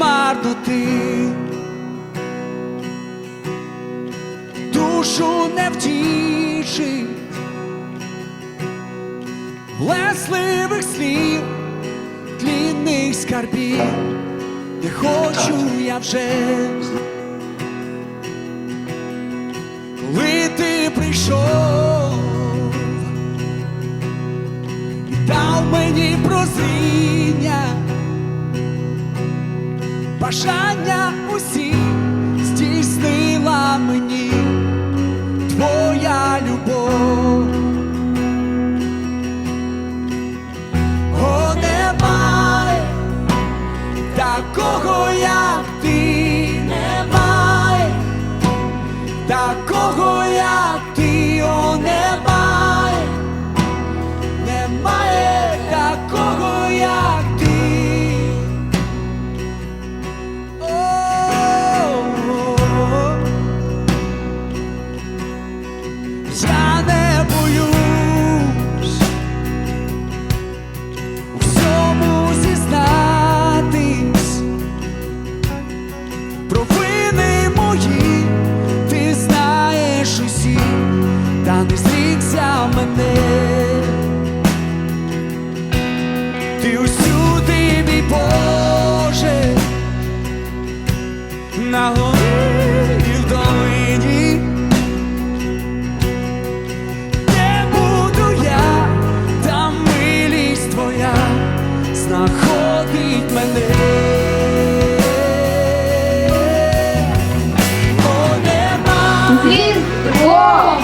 марноти, душу не втішить, лесливих слів, тлінних скарбів, не хочу я вже. Коли ти прийшов і дав мені прозріння, бажання усі здійснила мені твоя любов. О, такого, як ти, немає такого, як ти, о, немає, Я не боюсь у всьому зізнатись. Провини мої, ти знаєш усі, та не зрікся мене. Нема Різдво!